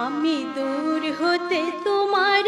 আমি দূর হতে তোমার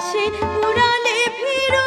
আকাশে উড়ালে ফিরো